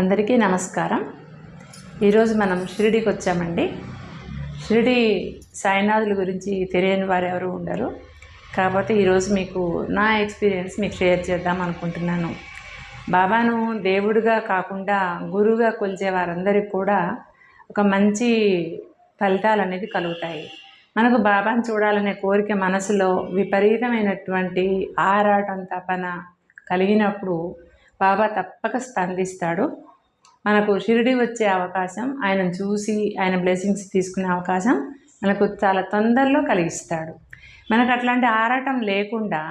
అందరికీ నమస్కారం. ఈరోజు మనం షిరిడికి వచ్చామండి. షిరిడి సాయినాథుల గురించి తెలియని వారు ఎవరు ఉండరు. కాకపోతే ఈరోజు మీకు నా ఎక్స్పీరియన్స్ మీకు షేర్ చేద్దాం అనుకుంటున్నాను. బాబాను దేవుడిగా కాకుండా గురువుగా కొలిచే వారందరికీ కూడా ఒక మంచి ఫలితాలు అనేది కలుగుతాయి. మనకు బాబాను చూడాలనే కోరిక మనసులో విపరీతమైనటువంటి ఆరాటం తపన కలిగినప్పుడు బాబా తప్పక స్పందిస్తాడు. మనకు షిరిడి వచ్చే అవకాశం ఆయనను చూసి ఆయన బ్లెస్సింగ్స్ తీసుకునే అవకాశం మనకు చాలా తొందరలో కలిగిస్తాడు. మనకు అట్లాంటి ఆరాటం లేకుండా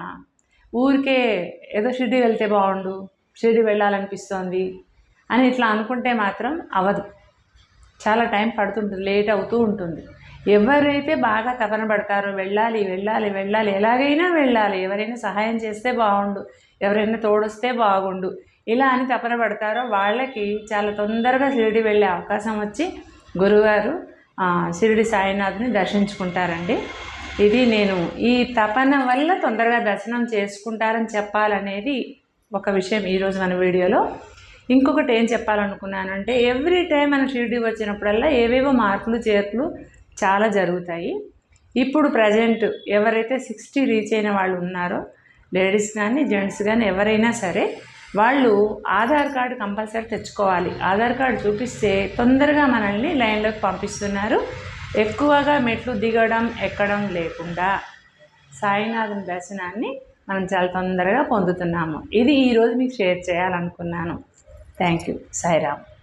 ఊరికే ఏదో షిరిడి వెళ్తే బాగుండు షిరిడి వెళ్ళాలనిపిస్తోంది అని ఇట్లా అనుకుంటే మాత్రం అవదు చాలా టైం పడుతుంటుంది లేట్ అవుతూ ఉంటుంది. ఎవరైతే బాగా తపన పడతారో వెళ్ళాలి వెళ్ళాలి వెళ్ళాలి ఎలాగైనా వెళ్ళాలి ఎవరైనా సహాయం చేస్తే బాగుండు ఎవరైనా తోడొస్తే బాగుండు ఇలా అని తపన పడతారో వాళ్ళకి చాలా తొందరగా షిరిడి వెళ్ళే అవకాశం వచ్చి గురువారు షిరిడి సాయినాథ్ని దర్శించుకుంటారండి. ఇది నేను ఈ తపన వల్ల తొందరగా దర్శనం చేసుకుంటారని చెప్పాలనేది ఒక విషయం ఈరోజు మన వీడియోలో. ఇంకొకటి ఏం చెప్పాలనుకున్నానంటే ఎవ్రీ టైం మనం షిరిడి వచ్చినప్పుడల్లా ఏవేవో మార్పులు చేర్పులు చాలా జరుగుతాయి. ఇప్పుడు ప్రజెంట్ ఎవరైతే సిక్స్టీ రీచ్ అయిన వాళ్ళు ఉన్నారో లేడీస్ కానీ జెంట్స్ కానీ ఎవరైనా సరే వాళ్ళు ఆధార్ కార్డు కంపల్సరీ తెచ్చుకోవాలి. ఆధార్ కార్డు చూపిస్తే తొందరగా మనల్ని లైన్లోకి పంపిస్తున్నారు. ఎక్కువగా మెట్లు దిగడం ఎక్కడం లేకుండా సాయినాథన్ దర్శనాన్ని మనం చాలా తొందరగా పొందుతున్నాము. ఇది ఈరోజు మీకు షేర్ చేయాలనుకున్నాను. Thank you. సాయిరామ్.